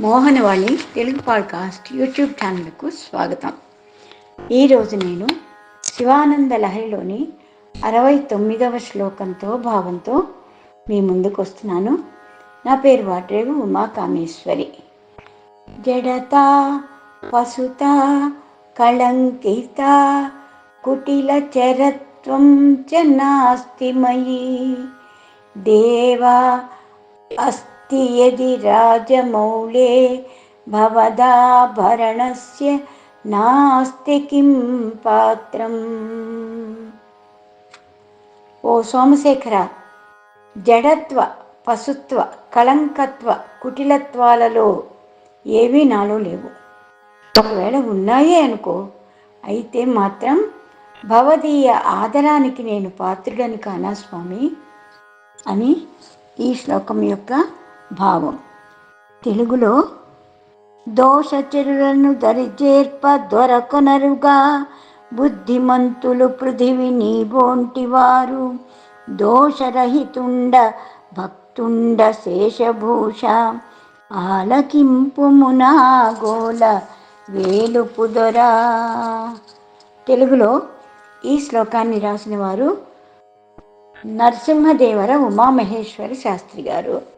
Mohanavani Telugu podcast YouTube ఛానల్కు స్వాగతం. ఈరోజు నేను శివానంద లహరిలోని అరవై తొమ్మిదవ శ్లోకంతో భావంతో మీ ముందుకు వస్తున్నాను నా పేరు వాటరేవు ఉమా కామేశ్వరి జడత పసుత కళంకిత కుటిల చరత్వం చ నాస్తి దేవా దేవా अस्ति यदि राजमौले भवदाभरणस्य नास्ति किं పాత్రం ఓ సోమశేఖర జడత్వ పశుత్వ కళంకత్వ కుటిలత్వాలలో ఏవీ నాలో లేవు ఒకవేళ ఉన్నాయే అనుకో అయితే మాత్రం భవదీయ ఆదరానికి నేను పాత్రుడని కానా స్వామి అని ఈ శ్లోకం యొక్క భావం. తెలుగులో దోషచరులను దరిచేర్ప దొరకొనరుగా బుద్ధిమంతులు పృథివి నీబోంటివారు దోషరహితుండ భక్తుండ శేషభూష ఆలకింపు మునాగోల వేలుపుదొరా. తెలుగులో ఈ శ్లోకాన్ని రాసిన వారు నరసింహదేవర ఉమామహేశ్వర శాస్త్రి గారు.